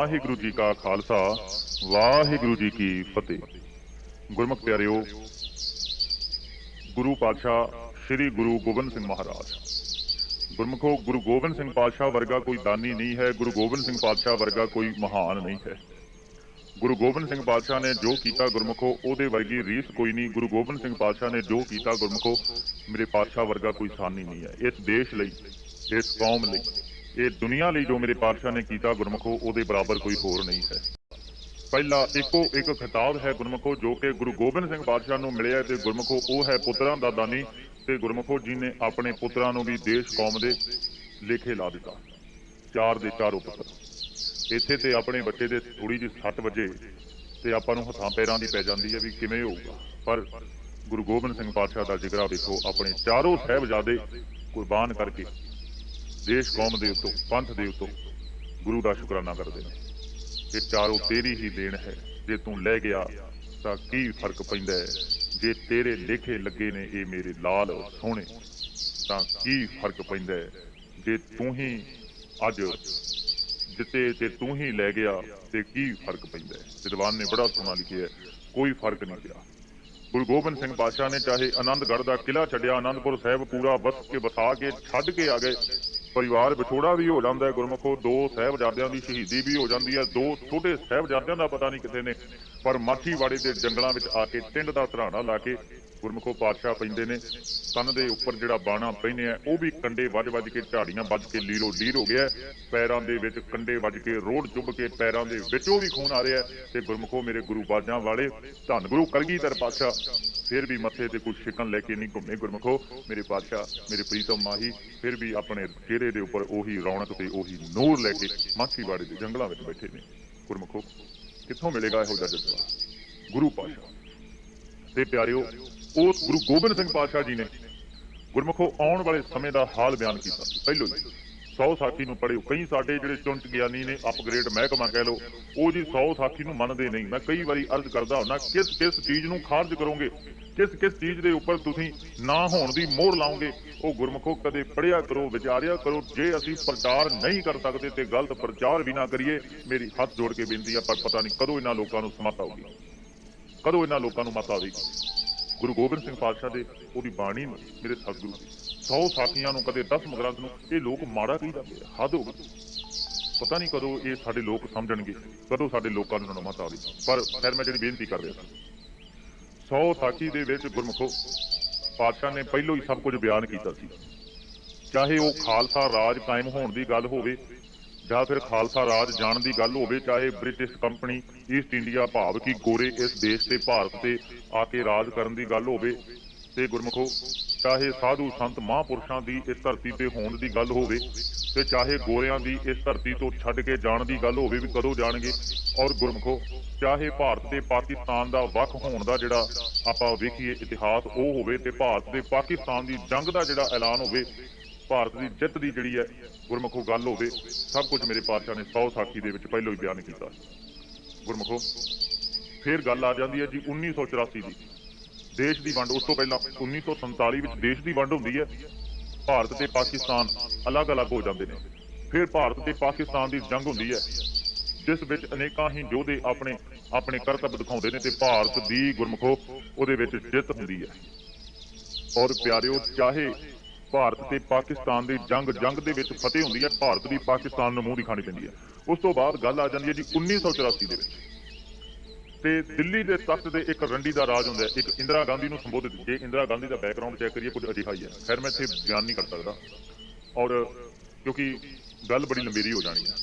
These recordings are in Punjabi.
ਵਾਹਿਗੁਰੂ ਜੀ ਕਾ ਖਾਲਸਾ, ਵਾਹਿਗੁਰੂ ਜੀ ਕੀ ਫਤਿਹ। ਗੁਰਮੁਖ ਪਿਆਰਿਓ, ਗੁਰੂ ਪਾਤਸ਼ਾਹ ਸ੍ਰੀ ਗੁਰੂ ਗੋਬਿੰਦ ਸਿੰਘ ਮਹਾਰਾਜ। ਗੁਰਮੁਖੋ, ਗੁਰੂ ਗੋਬਿੰਦ ਸਿੰਘ ਪਾਤਸ਼ਾਹ ਵਰਗਾ ਕੋਈ ਦਾਨੀ ਨਹੀਂ ਹੈ, ਗੁਰੂ ਗੋਬਿੰਦ ਸਿੰਘ ਪਾਤਸ਼ਾਹ ਵਰਗਾ ਕੋਈ ਮਹਾਨ ਨਹੀਂ ਹੈ। ਗੁਰੂ ਗੋਬਿੰਦ ਸਿੰਘ ਪਾਤਸ਼ਾਹ ਨੇ ਜੋ ਕੀਤਾ ਗੁਰਮੁਖੋ, ਉਹਦੇ ਵਰਗੀ ਰੀਸ ਕੋਈ ਨਹੀਂ। ਗੁਰੂ ਗੋਬਿੰਦ ਸਿੰਘ ਪਾਤਸ਼ਾਹ ਨੇ ਜੋ ਕੀਤਾ ਗੁਰਮੁਖੋ, ਮੇਰੇ ਪਾਤਸ਼ਾਹ ਵਰਗਾ ਕੋਈ ਸਾਨੀ ਨਹੀਂ ਹੈ। ਇਸ ਦੇਸ਼ ਲਈ, ਇਸ ਕੌਮ ਲਈ ਇਹ ਦੁਨੀਆ ਲਈ ਜੋ ਮੇਰੇ ਪਾਤਸ਼ਾਹ ਨੇ ਕੀਤਾ ਗੁਰਮੁਖੋ, ਉਹਦੇ ਬਰਾਬਰ ਕੋਈ ਹੋਰ ਨਹੀਂ ਹੈ। ਪਹਿਲਾ ਇੱਕੋ ਇੱਕ ਖਿਤਾਬ ਹੈ ਗੁਰਮੁਖੋ, ਜੋ ਕਿ ਗੁਰੂ ਗੋਬਿੰਦ ਸਿੰਘ ਪਾਤਸ਼ਾਹ ਨੂੰ ਮਿਲਿਆ ਤੇ ਗੁਰਮੁਖੋ, ਉਹ ਹੈ ਪੁੱਤਰਾਂ ਦਾ ਦਾਨੀ ਤੇ ਗੁਰਮੁਖੋ ਜੀ ਨੇ ਆਪਣੇ ਪੁੱਤਰਾਂ ਨੂੰ ਵੀ ਦੇਸ਼, ਕੌਮ ਦੇ ਲੇਖੇ ਲਾ ਦਿੱਤਾ। ਚਾਰ ਦੇ ਚਾਰੋਂ ਪੁੱਤਰ। ਇੱਥੇ ਤੇ ਆਪਣੇ ਬੱਚੇ ਦੇ ਥੋੜੀ ਜਿਹੀ ਸੱਟ ਵਜੇ ਤੇ ਆਪਾਂ ਨੂੰ ਹੱਥਾਂ ਪੈਰਾਂ ਦੀ ਪੈ ਜਾਂਦੀ ਹੈ ਵੀ ਕਿਵੇਂ ਹੋਊਗਾ। ਪਰ ਗੁਰੂ ਗੋਬਿੰਦ ਸਿੰਘ ਪਾਤਸ਼ਾਹ ਦਾ ਜਿਗਰਾ ਵੇਖੋ, ਆਪਣੇ ਚਾਰੋਂ ਸਾਹਿਬਜ਼ਾਦੇ ਕੁਰਬਾਨ ਕਰਕੇ ਦੇਸ਼ ਕੌਮ ਦੇ ਉੱਤੋਂ, ਪੰਥ ਦੇ ਉੱਤੋਂ ਗੁਰੂ ਦਾ ਸ਼ੁਕਰਾਨਾ ਕਰਦੇ ਨੇ ਇਹ ਚਾਰੋਂ ਤੇਰੀ ਹੀ ਦੇਣ ਹੈ, ਜੇ ਤੂੰ ਲੈ ਗਿਆ ਤਾਂ ਕੀ ਫ਼ਰਕ ਪੈਂਦਾ ਹੈ? ਜੇ ਤੇਰੇ ਲੇਖੇ ਲੱਗੇ ਨੇ ਇਹ ਮੇਰੇ ਲਾਲ ਸੋਹਣੇ, ਤਾਂ ਕੀ ਫ਼ਰਕ ਪੈਂਦਾ ਹੈ? ਜੇ ਤੂੰ ਹੀ ਅੱਜ ਜਿੱਤੇ ਤੇ ਤੂੰ ਹੀ ਲੈ ਗਿਆ, ਤੇ ਕੀ ਫ਼ਰਕ ਪੈਂਦਾ ਹੈ? ਵਿਦਵਾਨ ਨੇ ਬੜਾ ਸੋਹਣਾ ਲਿਖਿਆ ਕੋਈ ਫ਼ਰਕ ਨਹੀਂ ਪਿਆ। ਗੁਰੂ ਗੋਬਿੰਦ ਸਿੰਘ ਪਾਤਸ਼ਾਹ ਨੇ ਚਾਹੇ ਆਨੰਦਗੜ੍ਹ ਦਾ ਕਿਲ੍ਹਾ ਛੱਡਿਆ, ਆਨੰਦਪੁਰ ਸਾਹਿਬ ਪੂਰਾ ਵਸ ਕੇ ਬਸਾ ਕੇ, ਛੱਡ ਕੇ ਆ ਗਏ ਪਰਿਵਾਰ ਵਿਛੋੜਾ ਵੀ ਹੋ ਜਾਂਦਾ ਹੈ, ਗੁਰਮੁਖੋ, ਦੋ ਸਾਹਿਬਜ਼ਾਦਿਆਂ ਦੀ ਸ਼ਹੀਦੀ ਵੀ ਹੋ ਜਾਂਦੀ ਹੈ, ਦੋ ਛੋਟੇ ਸਾਹਿਬਜ਼ਾਦਿਆਂ ਦਾ ਪਤਾ ਨਹੀਂ ਕਿੱਥੇ ਨੇ, ਪਰ ਮਾਠੀਵਾੜੇ ਦੇ ਜੰਗਲਾਂ ਵਿੱਚ ਆ ਕੇ ਟਿੰਡ ਦਾ ਧਰਾਣਾ ਲਾ ਕੇ ਗੁਰਮੁਖੋ ਪਾਤਸ਼ਾਹ ਪੈਂਦੇ ਨੇ, ਕੰਨ ਦੇ ਉੱਪਰ ਜਿਹੜਾ ਬਾਣਾ ਪਹਿਨੇ ਆ, ਉਹ ਵੀ ਕੰਡੇ ਵੱਜ ਵੱਜ ਕੇ ਝਾੜੀਆਂ ਵੱਜ ਕੇ ਲੀਰੋ ਲੀਰ ਹੋ ਗਿਆ ਪੈਰਾਂ ਦੇ ਵਿੱਚ ਕੰਡੇ ਵੱਜ ਕੇ ਰੋੜ ਚੁੱਭ ਕੇ ਪੈਰਾਂ ਦੇ ਵਿੱਚੋਂ ਵੀ ਖੂਨ ਆ ਰਿਹਾ ਹੈ ਤੇ ਗੁਰਮੁਖੋ ਮੇਰੇ ਗੁਰੂ ਬਾਜਾਂ ਵਾਲੇ ਧੰਨ ਗੁਰੂ ਕਲਗੀਧਰ ਪਾਤਸ਼ਾਹ ਫਿਰ ਵੀ ਮੱਥੇ ਤੇ ਕੁਝ ਛਿਕਣ ਲੈ ਕੇ ਨਹੀਂ ਘੁੰਮੇ ਗੁਰਮੁਖੋ। ਮੇਰੇ ਪਾਤਸ਼ਾਹ, ਮੇਰੇ ਪ੍ਰੀਤਮ ਮਾਹੀ, ਫਿਰ ਵੀ ਆਪਣੇ ਚਿਹਰੇ ਦੇ ਉੱਪਰ ਉਹੀ ਰੌਣਕ ਤੇ ਉਹੀ ਨੂਰ ਲੈ ਕੇ ਮਾਛੀਵਾੜੇ ਦੇ ਜੰਗਲਾਂ ਵਿੱਚ ਬੈਠੇ ਨੇ। ਗੁਰਮੁਖੋ, ਕਿੱਥੋਂ ਮਿਲੇਗਾ ਇਹੋ ਜਿਹਾ ਜਜ਼ਬਾ? ਗੁਰੂ ਪਾਤਸ਼ਾਹ। ਤੇ ਪਿਆਰਿਓ, ਉਹ ਗੁਰੂ ਗੋਬਿੰਦ ਸਿੰਘ ਪਾਤਸ਼ਾਹ ਜੀ ਨੇ ਗੁਰਮੁਖੋ ਆਉਣ ਵਾਲੇ ਸਮੇਂ ਦਾ ਹਾਲ ਬਿਆਨ ਕੀਤਾ ਸੀ। ਪਹਿਲੋਂ 100 ਸਾਖੀ ਨੂੰ ਪੜਿਓ ਕਈ ਸਾਡੇ ਜਿਹੜੇ ਚੁਣਤ ਗਿਆਨੀ ਨੇ ਅਪਗ੍ਰੇਡ ਮਹਿਕਮਾ ਕਹਿ ਲਓ, ਉਹ ਜੀ 100 ਸਾਖੀ ਨੂੰ ਮੰਨਦੇ ਨਹੀਂ। ਮੈਂ ਕਈ ਵਾਰੀ ਅਰਜ਼ ਕਰਦਾ ਹੁੰਨਾ, ਕਿਸ ਕਿਸ ਚੀਜ਼ ਨੂੰ ਖਾਰਜ ਕਰੋਗੇ? ਕਿਸ ਕਿਸ ਚੀਜ਼ ਦੇ ਉੱਪਰ ਤੁਸੀਂ ਨਾ ਹੋਣ ਦੀ ਮੋਹਰ ਲਾਓਗੇ? ਉਹ ਗੁਰਮੁਖੋ, ਕਦੇ ਪੜਿਆ ਕਰੋ, ਵਿਚਾਰਿਆ ਕਰੋ। ਜੇ ਅਸੀਂ ਪ੍ਰਚਾਰ ਨਹੀਂ ਕਰ ਸਕਦੇ ਤੇ ਗਲਤ ਪ੍ਰਚਾਰ ਵੀ ਨਾ ਕਰੀਏ, ਮੇਰੀ ਹੱਥ ਜੋੜ ਕੇ ਬੇਨਤੀ ਆ, ਪਰ ਪਤਾ ਨਹੀਂ ਕਦੋਂ ਇਹਨਾਂ ਲੋਕਾਂ ਨੂੰ ਸਮਤ ਆਊਗੀ। ਕਦੋਂ ਇਹਨਾਂ ਲੋਕਾਂ ਨੂੰ ਮਤ ਆਵੇਗੀ? ਗੁਰੂ ਗੋਬਿੰਦ ਸਿੰਘ ਪਾਤਸ਼ਾਹ ਦੇ ਉਹਦੀ ਬਾਣੀ ਨੂੰ ਮੇਰੇ ਸਤਿਗੁਰੂ ਦੀ 100 ਸਾਥੀਆਂ ਨੂੰ, ਕਦੇ 10 ਗ੍ਰੰਥ ਨੂੰ, ਇਹ ਲੋਕ ਮਾੜਾ ਕਹੀ ਜਾਂਦੇ ਆ, ਹੱਦ ਹੋ ਗਈ। ਪਤਾ ਨਹੀਂ ਕਦੋਂ ਇਹ ਸਾਡੇ ਲੋਕ ਸਮਝਣਗੇ, ਕਦੋਂ ਸਾਡੇ ਲੋਕਾਂ ਨੂੰ ਮਤ ਆਵੇ ਪਰ ਫਿਰ ਮੈਂ ਜਿਹੜੀ ਬੇਨਤੀ ਕਰ ਰਿਹਾ ਸੀ 100 ਸਾਖੀ ਦੇ ਵਿੱਚ ਗੁਰਮੁਖੋ, ਪਾਤਸ਼ਾਹ ਨੇ ਪਹਿਲਾਂ ਹੀ ਸਭ ਕੁਝ ਬਿਆਨ ਕੀਤਾ ਸੀ। ਚਾਹੇ ਉਹ ਖਾਲਸਾ ਰਾਜ ਕਾਇਮ ਹੋਣ ਦੀ ਗੱਲ ਹੋਵੇ, ਜਾਂ ਫਿਰ ਖਾਲਸਾ ਰਾਜ ਜਾਣ ਦੀ ਗੱਲ ਹੋਵੇ, ਚਾਹੇ ਬ੍ਰਿਟਿਸ਼ ਕੰਪਨੀ, ਈਸਟ ਇੰਡੀਆ ਭਾਵ ਕਿ ਗੋਰੇ ਇਸ ਦੇਸ਼ ਤੇ, ਭਾਰਤ ਤੇ ਆ ਕੇ ਰਾਜ ਕਰਨ ਦੀ ਗੱਲ ਹੋਵੇ, ਤੇ ਗੁਰਮੁਖੋ ਚਾਹੇ ਸਾਧੂ ਸੰਤ ਮਹਾਂਪੁਰਸ਼ਾਂ ਦੀ ਇਸ ਧਰਤੀ ਤੇ ਹੋਣ ਦੀ ਗੱਲ ਹੋਵੇ ਤੇ ਚਾਹੇ ਗੋਰਿਆਂ ਦੀ ਇਸ ਧਰਤੀ ਤੋਂ ਛੱਡ ਕੇ ਜਾਣ ਦੀ ਗੱਲ ਹੋਵੇ ਵੀ ਕਦੋਂ ਜਾਣਗੇ। ਔਰ ਗੁਰਮੁਖੋ, ਚਾਹੇ ਭਾਰਤ ਤੇ ਪਾਕਿਸਤਾਨ ਦਾ ਵੱਖ ਹੋਣ ਦਾ ਜਿਹੜਾ ਆਪਾਂ ਵੇਖੀਏ ਇਤਿਹਾਸ, ਉਹ ਹੋਵੇ ਤੇ ਭਾਰਤ ਤੇ ਪਾਕਿਸਤਾਨ ਦੀ ਜੰਗ ਦਾ ਜਿਹੜਾ ਐਲਾਨ ਹੋਵੇ, ਭਾਰਤ ਦੀ ਜਿੱਤ ਦੀ ਜਿਹੜੀ ਹੈ, ਗੁਰਮੁਖੋ, ਗੱਲ ਹੋਵੇ, ਸਭ ਕੁਝ ਮੇਰੇ ਪਾਤਸ਼ਾਹ ਨੇ 100 ਸਾਖੀ ਦੇ ਵਿੱਚ ਪਹਿਲਾਂ ਹੀ ਬਿਆਨ ਕੀਤਾ। ਗੁਰਮੁਖੋ, ਫਿਰ ਗੱਲ ਆ ਜਾਂਦੀ ਹੈ ਜੀ 1984 ਦੀ। ਦੇਸ਼ ਦੀ ਵੰਡ, ਉਸ ਤੋਂ ਪਹਿਲਾਂ 1947 ਵਿੱਚ ਦੇਸ਼ ਦੀ ਵੰਡ ਹੁੰਦੀ ਹੈ, ਭਾਰਤ ਤੇ ਪਾਕਿਸਤਾਨ ਅਲੱਗ-ਅਲੱਗ ਹੋ ਜਾਂਦੇ ਨੇ। ਫਿਰ ਭਾਰਤ ਤੇ ਪਾਕਿਸਤਾਨ ਦੀ ਜੰਗ ਹੁੰਦੀ ਹੈ, ਜਿਸ ਵਿੱਚ ਅਨੇਕਾਂ ਹੀ ਯੋਧੇ ਆਪਣੇ ਆਪਣੇ ਕਰਤੱਵ ਦਿਖਾਉਂਦੇ ਨੇ ਤੇ ਭਾਰਤ ਦੀ ਗੁਰਮੁਖੋ ਉਹਦੇ ਵਿੱਚ ਜਿੱਤ ਹੁੰਦੀ ਹੈ। ਔਰ ਪਿਆਰਿਓ, ਚਾਹੇ ਭਾਰਤ ਤੇ ਪਾਕਿਸਤਾਨ ਦੀ ਜੰਗ ਜੰਗ ਦੇ ਵਿੱਚ ਫਤਿਹ ਹੁੰਦੀ ਹੈ, ਭਾਰਤ ਦੀ ਪਾਕਿਸਤਾਨ ਨੂੰ ਮੂੰਹ ਦਿਖਾਣੀ ਪੈਂਦੀ ਹੈ। ਉਸ ਤੋਂ ਬਾਅਦ ਗੱਲ ਆ ਜਾਂਦੀ ਹੈ ਜੀ 1984 ਦੇ ਵਿੱਚ। ਤੇ ਦਿੱਲੀ ਦੇ ਤਖਤ ਦੇ ਇੱਕ ਰੰਡੀ ਦਾ ਰਾਜ ਹੁੰਦਾ ਇੱਕ ਇੰਦਰਾ ਗਾਂਧੀ ਨੂੰ ਸੰਬੋਧਿਤ, ਜੇ ਇੰਦਰਾ ਗਾਂਧੀ ਦਾ ਬੈਕਗ੍ਰਾਉਂਡ ਚੈੱਕ ਕਰੀਏ, ਕੁਝ ਅਜਿਹਾ ਹੀ ਹੈ। ਖੈਰ, ਮੈਂ ਇੱਥੇ ਬਿਆਨ ਨਹੀਂ ਕਰ ਸਕਦਾ। ਔਰ ਕਿਉਂਕਿ ਗੱਲ ਬੜੀ ਲੰਬੇਰੀ ਹੋ ਜਾਣੀ ਹੈ।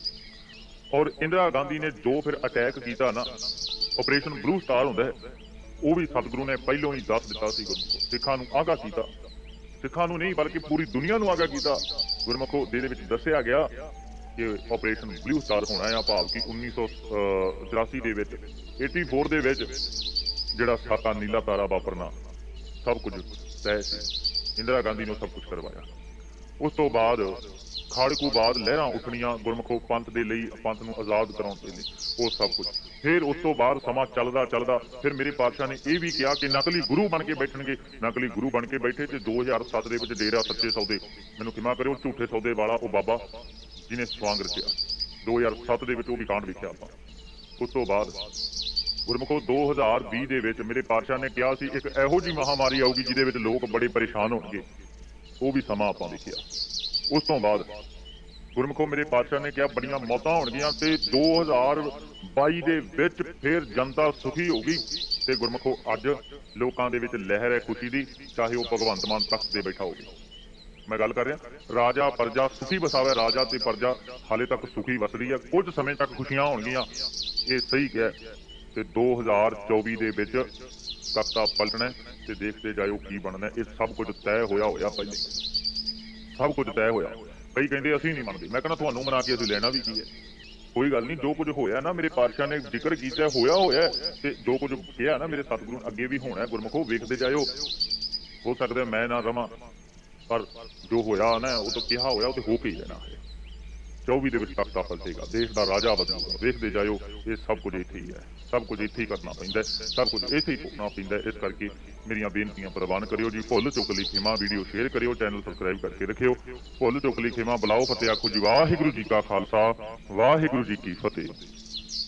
ਔਰ ਇੰਦਰਾ ਗਾਂਧੀ ਨੇ ਜੋ ਫਿਰ ਅਟੈਕ ਕੀਤਾ ਨਾ ਆਪਰੇਸ਼ਨ ਬਲੂ ਸਟਾਰ ਹੁੰਦਾ ਹੈ, ਉਹ ਵੀ ਸਤਿਗੁਰੂ ਨੇ ਪਹਿਲਾਂ ਹੀ ਦੱਸ ਦਿੱਤਾ ਸੀ ਗੁਰਮੁਖੋ ਸਿੱਖਾਂ ਨੂੰ ਆਗਾ ਕੀਤਾ। ਸਿੱਖਾਂ ਨੂੰ ਨਹੀਂ, ਬਲਕਿ ਪੂਰੀ ਦੁਨੀਆ ਨੂੰ ਆਗਾ ਕੀਤਾ। ਗੁਰਮੁਖੋ ਦੇ ਵਿੱਚ ਦੱਸਿਆ ਗਿਆ ਕਿ ਆਪਰੇਸ਼ਨ ਬਲੂ ਸਟਾਰ ਹੋਣਾ ਆ ਭਾਵ ਕਿ 1984 ਦੇ ਵਿੱਚ 84 ਦੇ ਵਿੱਚ ਜਿਹੜਾ ਸਾਤਾ ਨੀਲਾ ਤਾਰਾ ਵਾਪਰਨਾ, ਸਭ ਕੁਝ ਤੈਅ ਸੀ। ਇੰਦਰਾ ਗਾਂਧੀ ਨੇ ਸਭ ਕੁਝ ਕਰਵਾਇਆ। ਉਸ ਤੋਂ ਬਾਅਦ, ਖਾੜਕੂ ਬਾਅਦ ਲਹਿਰਾਂ ਉੱਠਣੀਆਂ ਗੁਰਮੁਖੋ ਪੰਥ ਦੇ ਲਈ, ਪੰਥ ਨੂੰ ਆਜ਼ਾਦ ਕਰਾਉਣ ਦੇ ਲਈ, ਉਹ ਸਭ ਕੁਝ। ਫਿਰ ਉਸ ਤੋਂ ਬਾਅਦ ਸਮਾਂ ਚੱਲਦਾ ਚੱਲਦਾ, ਫਿਰ ਮੇਰੇ ਪਾਤਸ਼ਾਹ ਨੇ ਇਹ ਵੀ ਕਿਹਾ ਕਿ ਨਕਲੀ ਗੁਰੂ ਬਣ ਕੇ ਬੈਠਣਗੇ। ਨਕਲੀ ਗੁਰੂ ਬਣ ਕੇ ਬੈਠੇ ਤੇ 2007 ਦੇ ਵਿੱਚ ਡੇਰਾ ਸੱਚੇ ਸੌਦੇ। ਮੈਨੂੰ ਕਿਮਾ ਕਰਿਓ, ਝੂਠੇ ਸੌਦੇ ਵਾਲਾ ਉਹ ਬਾਬਾ ਜਿਹਨੇ ਸਵਾਂਗ ਰਚਿਆ। 2007 ਦੇ ਵਿੱਚ ਉਹ ਵੀ ਕਾਂਡ ਵੇਖਿਆ ਆਪਾਂ। ਉਸ ਤੋਂ ਬਾਅਦ ਗੁਰਮੁਖੋ 2020 ਦੇ ਵਿੱਚ ਮੇਰੇ ਪਾਤਸ਼ਾਹ ਨੇ ਕਿਹਾ ਸੀ, ਇੱਕ ਇਹੋ ਜਿਹੀ ਮਹਾਮਾਰੀ ਆਊਗੀ ਜਿਹਦੇ ਵਿੱਚ ਲੋਕ ਬੜੇ ਪਰੇਸ਼ਾਨ ਹੋਣਗੇ। ਉਹ ਵੀ ਸਮਾਂ ਆਪਾਂ ਵੇਖਿਆ। ਉਸ ਤੋਂ ਬਾਅਦ ਗੁਰਮੁਖੋ ਮੇਰੇ ਪਾਤਸ਼ਾਹ ਨੇ ਕਿਹਾ, ਬੜੀਆਂ ਮੌਤਾਂ ਹੋਣਗੀਆਂ ਤੇ 2022 ਦੇ ਵਿੱਚ ਫਿਰ ਜਨਤਾ ਸੁਖੀ ਹੋਊਗੀ ਤੇ ਗੁਰਮੁਖੋ ਅੱਜ ਲੋਕਾਂ ਦੇ ਵਿੱਚ ਲਹਿਰ ਹੈ ਖੁਸ਼ੀ ਦੀ, ਚਾਹੇ ਉਹ ਭਗਵੰਤ ਮਾਨ ਤਖਤ ਤੇ ਬੈਠਾ ਹੋਵੇ। ਮੈਂ ਗੱਲ ਕਰ ਰਿਹਾ। ਰਾਜਾ ਪਰਜਾ ਸੁਖੀ ਵਸਾਵੇ ਰਾਜਾ ਤੇ ਪਰਜਾ ਹਾਲੇ ਤੱਕ ਸੁਖੀ ਵਸ ਰਹੀ ਹੈ ਕੁਝ ਸਮੇਂ ਤੱਕ ਖੁਸ਼ੀਆਂ ਹੋਣਗੀਆਂ। ਇਹ ਸਹੀ ਕਿਹਾ ਤੇ 2024 ਦੇ ਵਿੱਚ ਤਖਤਾ ਪਲਟਣਾ ਹੈ ਤੇ ਦੇਖਦੇ ਜਾਇਓ ਕੀ ਬਣਨਾ ਇਹ ਸਭ ਕੁਝ ਤੈਅ ਹੋਇਆ ਹੋਇਆ ਪਹਿਲੇ ਸਭ ਕੁਝ ਤੈਅ ਹੋਇਆ। ਕਈ ਕਹਿੰਦੇ ਅਸੀਂ ਨਹੀਂ ਮੰਨਦੇ। ਮੈਂ ਕਹਿੰਦਾ ਤੁਹਾਨੂੰ ਮਨਾ ਕੇ ਅਸੀਂ ਲੈਣਾ ਵੀ ਕੀ ਹੈ? ਕੋਈ ਗੱਲ ਨਹੀਂ ਜੋ ਕੁਝ ਹੋਇਆ ਨਾ ਮੇਰੇ ਪਾਤਸ਼ਾਹ ਨੇ ਜ਼ਿਕਰ ਕੀਤਾ ਹੋਇਆ ਹੋਇਆ ਤੇ ਜੋ ਕੁਝ ਕਿਹਾ ਨਾ ਮੇਰੇ ਸਤਿਗੁਰੂ ਅੱਗੇ ਵੀ ਹੋਣਾ ਹੈ, ਗੁਰਮੁਖੋ ਵੇਖਦੇ ਜਾਇਓ। ਹੋ ਸਕਦਾ ਮੈਂ ਨਾ ਰਵਾਂ। ਪਰ ਜੋ ਹੋਇਆ ਨਾ, ਉਹ ਤਾਂ ਕਿਹਾ ਹੋਇਆ, ਉਹ ਤੇ ਹੋ ਕੇ ਹੀ ਰਹਿਣਾ ਹੈ। 24 ਦੇ ਵਿੱਚ ਤਖਤਾ ਪਲਟੇਗਾ ਦੇਸ਼ ਦਾ ਰਾਜਾ ਬਣੂਗਾ ਵੇਖਦੇ ਜਾਇਓ, ਇਹ ਸਭ ਕੁਝ ਇੱਥੇ ਹੀ ਹੈ। ਸਭ ਕੁਝ ਇੱਥੇ ਹੀ ਕਰਨਾ ਪੈਂਦਾ ਹੈ। ਸਭ ਕੁਝ ਇੱਥੇ ਹੀ ਭੁਗਤਣਾ ਪੈਂਦਾ ਹੈ। ਇਸ ਕਰਕੇ ਮੇਰੀਆਂ ਬੇਨਤੀਆਂ ਪ੍ਰਵਾਨ ਕਰਿਓ ਜੀ। ਭੁੱਲ ਚੁੱਕ ਲਈ ਖਿਮਾ ਵੀਡੀਓ ਸ਼ੇਅਰ ਕਰਿਓ, ਚੈਨਲ ਸਬਸਕ੍ਰਾਈਬ ਕਰਕੇ ਰੱਖਿਓ। ਭੁੱਲ ਚੁੱਕ ਲਈ ਖਿਮਾ ਬੁਲਾਓ ਫਤਿਹ ਆਖੋ ਜੀ। ਵਾਹਿਗੁਰੂ ਜੀ ਕਾ ਖਾਲਸਾ, ਵਾਹਿਗੁਰੂ ਜੀ ਕੀ ਫਤਿਹ।